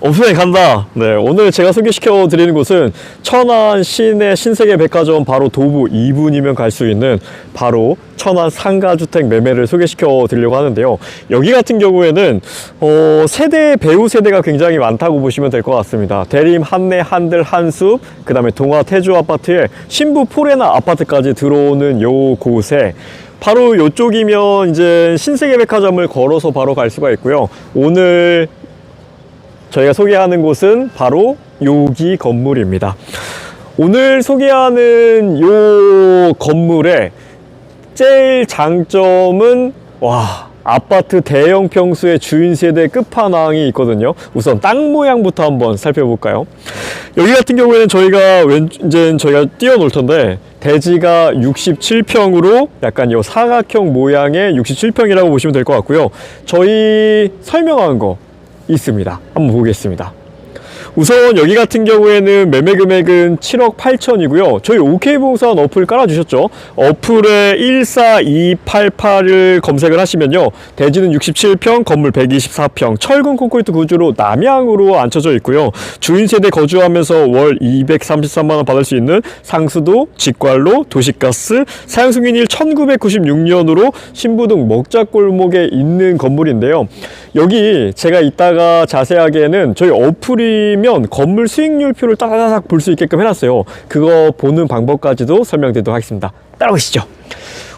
오픈에 간다. 네, 오늘 제가 소개시켜 드리는 곳은 천안 시내 신세계 백화점 바로 도부 2분이면 갈 수 있는 바로 천안 상가주택 매매를 소개시켜 드리려고 하는데요. 여기 같은 경우에는 어, 세대 배우 세대가 굉장히 많다고 보시면 될 것 같습니다. 대림, 한내, 한들, 한숲, 그 다음에 동아 태조 아파트에 신부 포레나 아파트까지 들어오는 요 곳에 바로 이쪽이면 이제 신세계 백화점을 걸어서 바로 갈 수가 있고요. 오늘 저희가 소개하는 곳은 바로 여기 건물입니다. 오늘 소개하는 요 건물의 제일 장점은 와 아파트 대형 평수의 주인 세대 끝판왕이 있거든요. 우선 땅 모양부터 한번 살펴볼까요? 여기 같은 경우에는 저희가 왼 이제 저희가 띄워놓을 텐데 대지가 67평으로 약간 요 사각형 모양의 67평이라고 보시면 될 것 같고요. 저희 설명한 거 있습니다. 한번 보겠습니다. 우선 여기 같은 경우에는 매매 금액은 7억 8천이고요. 저희 OK부동산 어플 깔아주셨죠? 어플에 14288을 검색을 하시면요. 대지는 67평, 건물 124평, 철근 콘크리트 구조로 남향으로 앉혀져 있고요. 주인 세대 거주하면서 월 233만원 받을 수 있는 상수도, 직관로, 도시가스, 사용승인일 1996년으로 신부동 먹자골목에 있는 건물인데요. 여기 제가 이따가 자세하게는 저희 어플이 면 건물 수익률표를 따다닥 볼 수 있게끔 해놨어요. 그거 보는 방법까지도 설명드리도록 하겠습니다. 따라오시죠.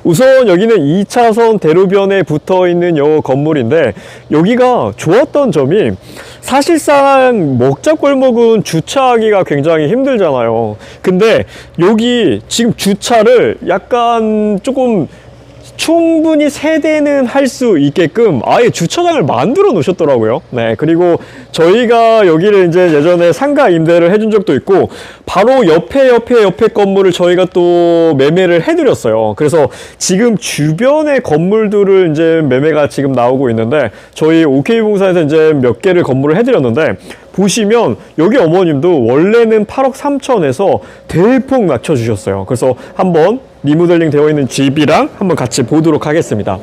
우선 여기는 2차선 대로변에 붙어 있는 요 건물인데 여기가 좋았던 점이 사실상 먹자골목은 주차하기가 굉장히 힘들잖아요. 근데 여기 지금 주차를 약간 조금 충분히 세대는 할 수 있게끔 아예 주차장을 만들어 놓으셨더라고요. 네. 그리고 저희가 여기를 이제 예전에 상가 임대를 해준 적도 있고 바로 옆에 옆에 옆에 건물을 저희가 또 매매를 해드렸어요. 그래서 지금 주변의 건물들을 이제 매매가 지금 나오고 있는데 저희 OK공사에서 이제 몇 개를 건물을 해드렸는데 보시면 여기 어머님도 원래는 8억 3천에서 대폭 낮춰주셨어요. 그래서 한번 리모델링 되어 있는 집이랑 한번 같이 보도록 하겠습니다.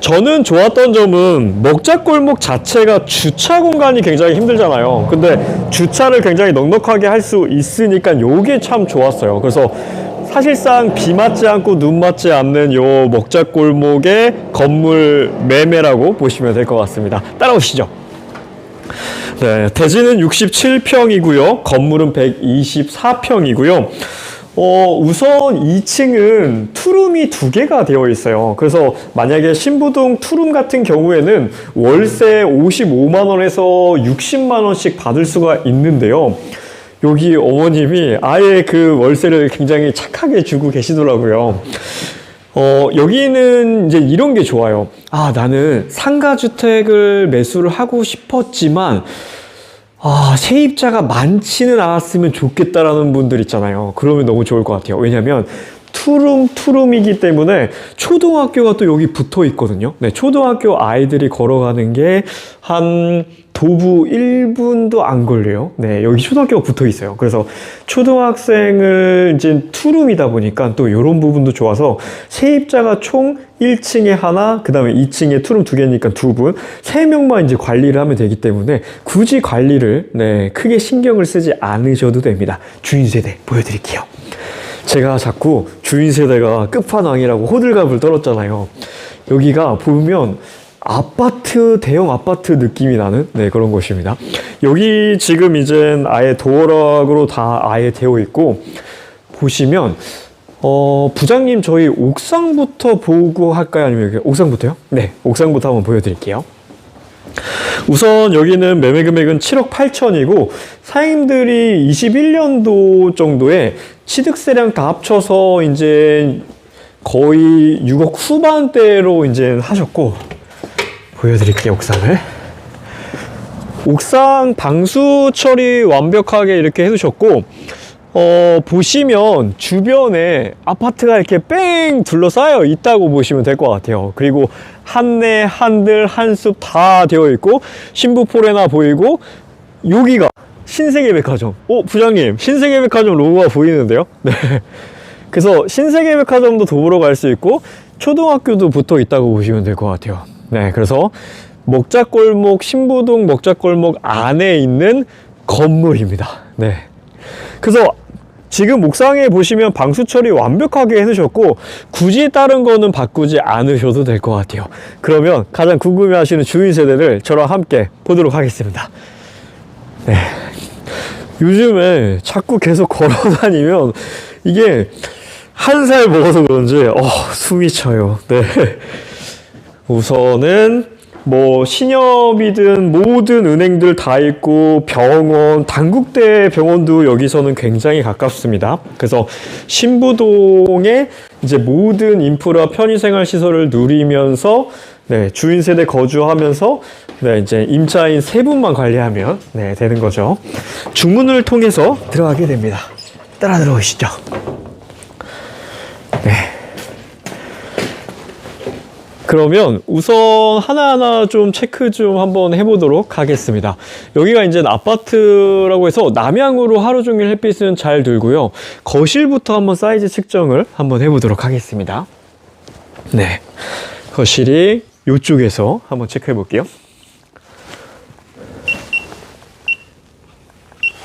저는 좋았던 점은 먹자골목 자체가 주차 공간이 굉장히 힘들잖아요. 근데 주차를 굉장히 넉넉하게 할 수 있으니까 요게 참 좋았어요. 그래서 사실상 비 맞지 않고 눈 맞지 않는 요 먹자골목의 건물 매매라고 보시면 될 것 같습니다. 따라오시죠. 네, 대지는 67평이고요. 건물은 124평이고요. 어, 우선 2층은 투룸이 두 개가 되어 있어요. 그래서 만약에 신부동 투룸 같은 경우에는 월세 55만원에서 60만원씩 받을 수가 있는데요. 여기 어머님이 아예 그 월세를 굉장히 착하게 주고 계시더라고요. 어, 여기는 이제 이런 게 좋아요. 아, 나는 상가주택을 매수를 하고 싶었지만, 아, 세입자가 많지는 않았으면 좋겠다라는 분들 있잖아요. 그러면 너무 좋을 것 같아요. 왜냐면, 투룸, 투룸이기 때문에 초등학교가 또 여기 붙어 있거든요. 네, 초등학교 아이들이 걸어가는 게 한 도부 1분도 안 걸려요. 네, 여기 초등학교가 붙어 있어요. 그래서 초등학생을 이제 투룸이다 보니까 또 이런 부분도 좋아서 세입자가 총 1층에 하나, 그 다음에 2층에 투룸 두 개니까 두 분, 세 명만 이제 관리를 하면 되기 때문에 굳이 관리를 네, 크게 신경을 쓰지 않으셔도 됩니다. 주인 세대 보여드릴게요. 제가 자꾸 주인 세대가 끝판왕이라고 호들갑을 떨었잖아요. 여기가 보면 아파트, 대형 아파트 느낌이 나는 네, 그런 곳입니다. 여기 지금 이제 아예 도어락으로 다 아예 되어 있고, 보시면, 어, 부장님 저희 옥상부터 보고 할까요? 아니면 옥상부터요? 네, 옥상부터 한번 보여드릴게요. 우선 여기는 매매 금액은 7억 8천이고 사장님들이 21년도 정도에 취득세량 다 합쳐서 이제 거의 6억 후반대로 이제 하셨고 보여드릴게요 옥상을 옥상 방수 처리 완벽하게 이렇게 해두셨고 어, 보시면 주변에 아파트가 이렇게 뺑 둘러싸여 있다고 보시면 될 것 같아요. 그리고 한내, 한들, 한숲 다 되어 있고 신부포레나 보이고 여기가 신세계백화점. 오, 부장님, 신세계백화점 로고가 보이는데요? 네. 그래서 신세계백화점도 도보로 갈 수 있고 초등학교도 붙어 있다고 보시면 될 것 같아요. 네, 그래서 먹자골목 신부동 먹자골목 안에 있는 건물입니다. 네. 그래서 지금 옥상에 보시면 방수 처리 완벽하게 해놓으셨고 굳이 다른 거는 바꾸지 않으셔도 될 것 같아요. 그러면 가장 궁금해하시는 주인 세대를 저랑 함께 보도록 하겠습니다. 네. 요즘에 자꾸 계속 걸어 다니면 이게 한 살 먹어서 그런지 어, 숨이 차요. 네. 우선은 뭐 신협이든 모든 은행들 다 있고 병원, 단국대 병원도 여기서는 굉장히 가깝습니다. 그래서 신부동에 이제 모든 인프라 편의생활 시설을 누리면서 네, 주인 세대 거주하면서 네, 이제 임차인 세 분만 관리하면 네, 되는 거죠. 중문을 통해서 들어가게 됩니다. 따라 들어오시죠. 그러면 우선 하나하나 좀 체크 좀 한번 해보도록 하겠습니다. 여기가 이제 아파트라고 해서 남향으로 하루 종일 햇빛은 잘 들고요. 거실부터 한번 사이즈 측정을 한번 해보도록 하겠습니다. 네. 거실이 이쪽에서 한번 체크해 볼게요.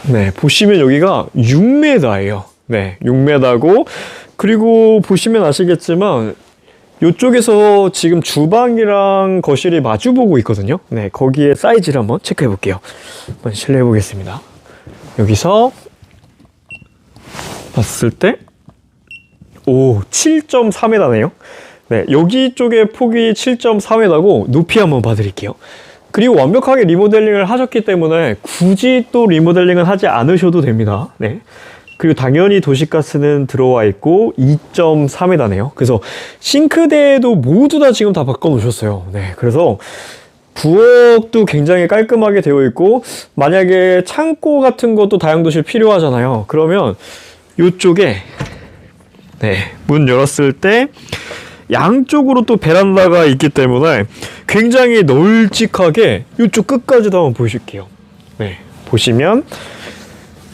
네, 보시면 여기가 6m예요. 네, 6m고 그리고 보시면 아시겠지만 이쪽에서 지금 주방이랑 거실이 마주 보고 있거든요. 네, 거기에 사이즈를 한번 체크해 볼게요. 한번 실례해 보겠습니다. 여기서 봤을 때 오, 7.3m네요. 네, 여기 쪽에 폭이 7.3m고 높이 한번 봐드릴게요. 그리고 완벽하게 리모델링을 하셨기 때문에 굳이 또 리모델링은 하지 않으셔도 됩니다. 네. 그리고 당연히 도시가스는 들어와 있고 2.3m네요. 그래서 싱크대도 모두 다 지금 다 바꿔 놓으셨어요. 네. 그래서 부엌도 굉장히 깔끔하게 되어 있고 만약에 창고 같은 것도 다용도실 필요하잖아요. 그러면 이쪽에 네, 문 열었을 때 양쪽으로 또 베란다가 있기 때문에 굉장히 널찍하게 이쪽 끝까지도 한번 보여줄게요. 네, 보시면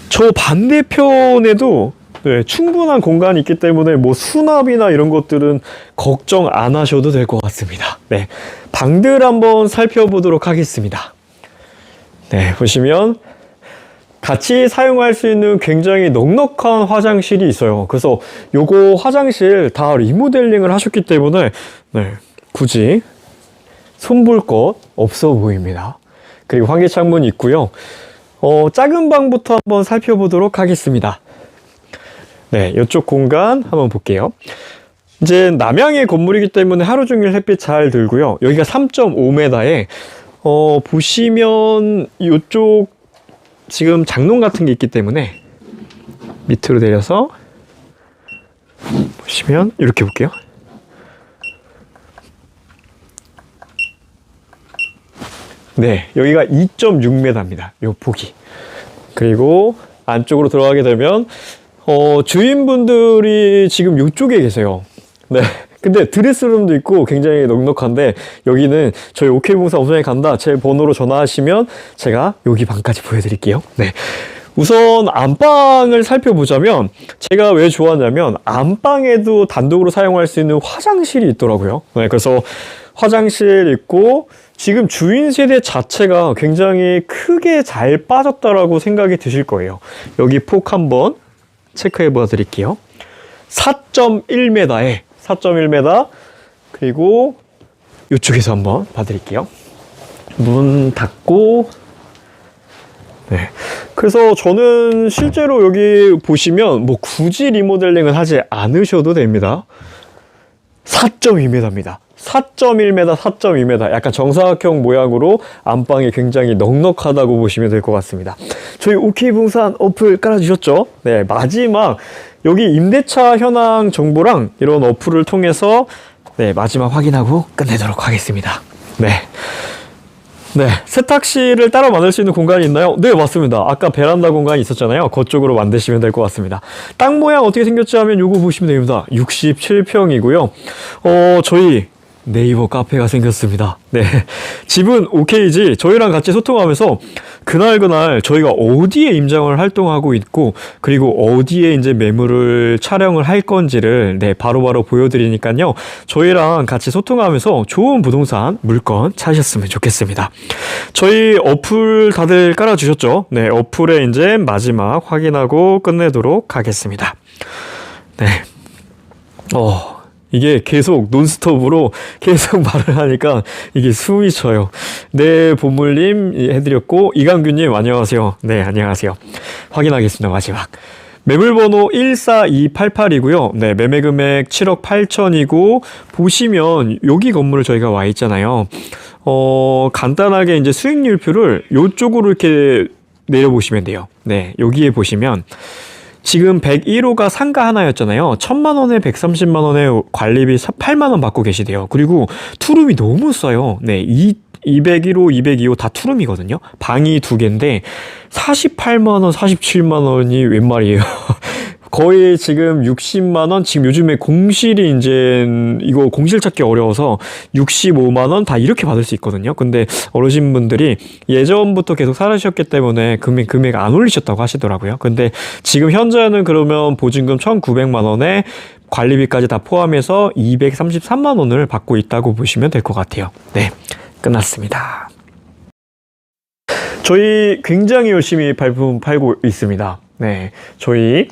저 반대편에도 네, 충분한 공간이 있기 때문에 뭐 수납이나 이런 것들은 걱정 안 하셔도 될 것 같습니다. 네, 방들 한번 살펴보도록 하겠습니다. 네, 보시면 같이 사용할 수 있는 굉장히 넉넉한 화장실이 있어요. 그래서 요거 화장실 다 리모델링을 하셨기 때문에 네, 굳이 손볼 것 없어 보입니다. 그리고 환기창문 있고요. 어, 작은 방부터 한번 살펴보도록 하겠습니다. 네, 이쪽 공간 한번 볼게요. 이제 남향의 건물이기 때문에 하루 종일 햇빛 잘 들고요. 여기가 3.5m에 어, 보시면 이쪽 지금 장롱 같은 게 있기 때문에 밑으로 내려서 보시면 이렇게 볼게요. 네, 여기가 2.6m입니다. 요 폭이. 그리고 안쪽으로 들어가게 되면 어, 주인분들이 지금 이쪽에 계세요. 네. 근데 드레스룸도 있고 굉장히 넉넉한데 여기는 저희 오케이봉사 우선에 간다 제 번호로 전화하시면 제가 여기 방까지 보여드릴게요. 네. 우선 안방을 살펴보자면 제가 왜 좋아하냐면 안방에도 단독으로 사용할 수 있는 화장실이 있더라고요. 네, 그래서 화장실 있고 지금 주인 세대 자체가 굉장히 크게 잘 빠졌다라고 생각이 드실 거예요. 여기 폭 한번 체크해 봐 드릴게요. 4.1m에 4.1m 그리고 이쪽에서 한번 봐드릴게요. 문 닫고 네. 그래서 저는 실제로 여기 보시면 뭐 굳이 리모델링을 하지 않으셔도 됩니다. 4.2m입니다. 4.1m, 4.2m 약간 정사각형 모양으로 안방이 굉장히 넉넉하다고 보시면 될 것 같습니다. 저희 오케이 붕산 어플 깔아주셨죠? 네, 마지막 여기 임대차 현황 정보랑 이런 어플을 통해서 네, 마지막 확인하고 끝내도록 하겠습니다. 네. 네, 세탁실을 따로 만들 수 있는 공간이 있나요? 네, 맞습니다. 아까 베란다 공간이 있었잖아요. 그쪽으로 만드시면 될 것 같습니다. 땅 모양 어떻게 생겼지 하면 요거 보시면 됩니다. 67평이고요. 어, 저희 네이버 카페가 생겼습니다. 네. 집은 오케이지 저희랑 같이 소통하면서 그날 그날 저희가 어디에 임장을 활동하고 있고 그리고 어디에 이제 매물을 촬영을 할 건지를 네, 바로 바로 보여드리니까요. 저희랑 같이 소통하면서 좋은 부동산 물건 찾으셨으면 좋겠습니다. 저희 어플 다들 깔아주셨죠? 네, 어플에 이제 마지막 확인하고 끝내도록 하겠습니다. 네. 어, 이게 계속 논스톱으로 계속 말을 하니까 이게 숨이 쳐요. 네, 보물님 해드렸고, 이강규님 안녕하세요. 네, 안녕하세요. 확인하겠습니다, 마지막. 매물번호 14288이고요. 네, 매매 금액 7억 8천이고, 보시면 여기 건물을 저희가 와 있잖아요. 어, 간단하게 이제 수익률표를 이쪽으로 이렇게 내려보시면 돼요. 네, 여기에 보시면 지금 101호가 상가 하나였잖아요. 1000만 원에 130만 원에 관리비 8만 원 받고 계시대요. 그리고 투룸이 너무 싸요. 네, 이 201호, 202호 다 투룸이거든요. 방이 두 개인데 48만 원, 47만 원이 웬 말이에요. 거의 지금 60만 원, 지금 요즘에 공실이 이제 이거 공실 찾기 어려워서 65만 원 다 이렇게 받을 수 있거든요. 근데 어르신분들이 예전부터 계속 살으셨기 때문에 금액 금액 안 올리셨다고 하시더라고요. 근데 지금 현재는 그러면 보증금 1,900만 원에 관리비까지 다 포함해서 233만 원을 받고 있다고 보시면 될 것 같아요. 네, 끝났습니다. 저희 굉장히 열심히 발품 팔고 있습니다. 네, 저희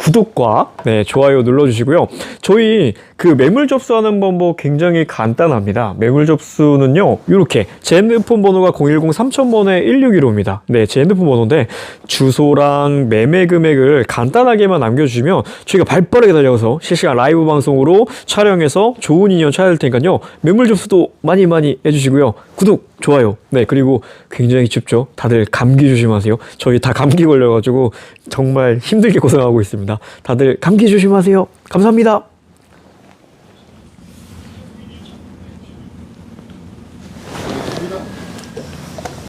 구독과 네, 좋아요 눌러주시고요. 저희 그 매물 접수하는 방법 굉장히 간단합니다. 매물 접수는요, 이렇게 제 핸드폰 번호가 010 3000번에 161호입니다. 네, 제 핸드폰 번호인데 주소랑 매매 금액을 간단하게만 남겨주시면 저희가 발빠르게 달려서 실시간 라이브 방송으로 촬영해서 좋은 인연 찾을 테니까요. 매물 접수도 많이 많이 해주시고요. 구독, 좋아요. 네, 그리고 굉장히 춥죠. 다들 감기 조심하세요. 저희 다 감기 걸려가지고 정말 힘들게 고생하고 있습니다. 다들 감기 조심하세요. 감사합니다.